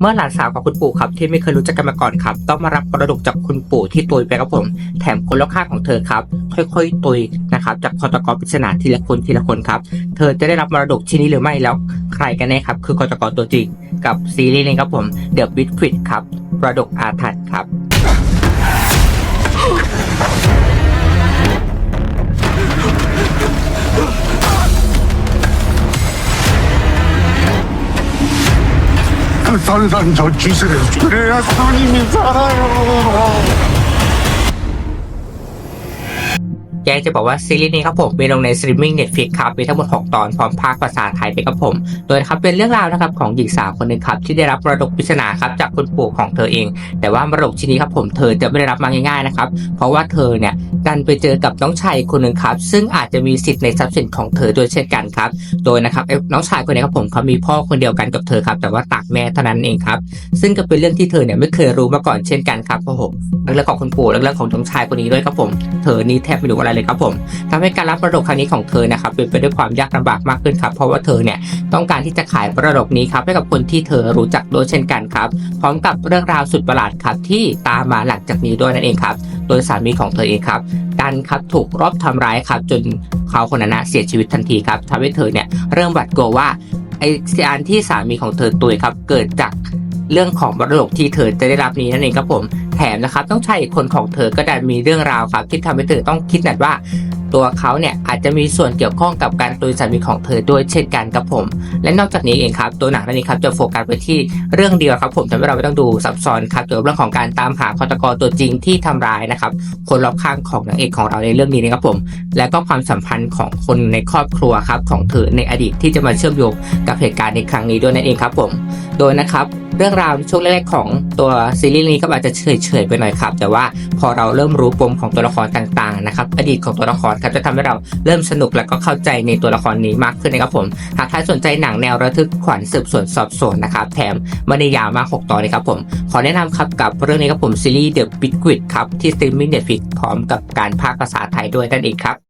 เมื่อหลานสาวกับคุณปู่ครับที่ไม่เคยรู้จักกันมาก่อนครับ ต้องมารับมรดกจากคุณปู่ที่ตุยไปครับผม แถมคนรอบข้างของเธอครับ ค่อยๆตุยนะครับจากคอตกรปริศนาทีละคนทีละคนครับ เธอจะได้รับมรดกชิ้นนี้หรือไม่แล้วใครกันแน่ครับ คือกตกรตัวจริงกับซีรีส์นี้ครับผม The Big f i t ครับมรดกอาถรรพ์ครับ 그 산산저 쥐새를 그래야 선임이 살아요. แยกจะบอกว่าซีรีส์นี้ครับผมมีลงในสตรีมมิ่งเน็ตฟลิกครับ มีทั้งหมด 6 ตอนพร้อมภาคภาษาไทยไปครับผม โดยนะครับเป็นเรื่องราวนะครับของหญิงสาวคนหนึ่งครับที่ได้รับมรดกปริศนาครับจากคุณปู่ของเธอเอง แต่ว่ามรดกชิ้นนี้ครับผมเธอจะไม่ได้รับมาง่ายๆนะครับ เพราะว่าเธอเนี่ยดันไปเจอกับน้องชายคนหนึ่งครับ ซึ่งอาจจะมีสิทธิ์ในทรัพย์สินของเธอด้วยเช่นกันครับ โดยนะครับน้องชายคนนี้ครับผมเขามีพ่อคนเดียวกันกับเธอครับ แต่ว่าต่างแม่เท่านั้นเองครับ ซึ่งก็เป็นเรื่องที่เธอเนี่ยไม่เคยรู้มาก่อนเช่นกันครับโอ้โหเรื่องของคุณปู่เรื่องของน้องชายคนนี้ด้วยครับผม เธอนี่แทบไม่รู้อะไรเลยครับผมทำให้การรับมรดกครั้งนี้ของเธอนะครับเป็นไปด้วยความยากลำบากมากขึ้นครับเพราะว่าเธอเนี่ยต้องการที่จะขายมรดกนี้ครับให้กับคนที่เธอรู้จักด้วยเช่นกันครับ พร้อมกับเรื่องราวสุดประหลาดครับที่ตามมาหลังจากนี้ด้วยนั่นเองครับ โดยสามีของเธอเองครับกันครับถูกรอบทำร้ายครับจนเขาคนนั้นเสียชีวิตทันทีครับทำให้เธอเนี่ยเริ่มหวาดกลัวว่าไอ้การที่สามีของเธอตุยครับเกิดจาก เรื่องของมรดกที่เธอจะได้รับนี้นั่นเองครับผมแถมนะครับต้องใชายอีกคนของเธอก็ได้มีเรื่องราวครับที่ทำให้เธอต้องคิดหนักว่าตัวเขาเนี่ยอาจจะมีส่วนเกี่ยวข้องกับการตุยสามีของเธอด้วยเช่นกันครับผม และนอกจากนี้เองครับตัวหนังเรื่องนี้ครับจะโฟกัสไปที่เรื่องเดียวครับผมทำให้เราไม่ต้องดูซับซ้อนครับเกี่ยวกับเรื่องของการตามหาฆาตกรตัวจริงที่ทำร้ายนะครับคนรอบข้างของนางเอกของเราในเรื่องนี้นะครับผม และก็ความสัมพันธ์ของคนในครอบครัวครับของเธอในอดีตที่จะมาเชื่อมโยงกับเหตุการณ์ในครั้งนี้ด้วยนั่นเองครับผม โดยนะครับ เรื่องราวช่วงแรกๆของตัวซีรีส์นี้ก็อาจจะเฉยๆไปหน่อยครับ แต่ว่าพอเราเริ่มรู้ปมของตัวละครต่างๆนะครับอดีตของตัวละครครับจะทำให้เราเริ่มสนุกและก็เข้าใจในตัวละครนี้มากขึ้นนะครับผมหากใครสนใจหนังแนวระทึกขวัญสืบสวนสอบสวนนะครับแถมไม่ได้ยาวมาก 6 ตอนเลยครับผมขอแนะนำครับกับเรื่องนี้ครับผมซีรีส์ The Big Quid ครับที่สตรีมมิ่งเน็ตฟลิกพร้อมกับการพากภาษาไทยด้วยนั่นเองครับ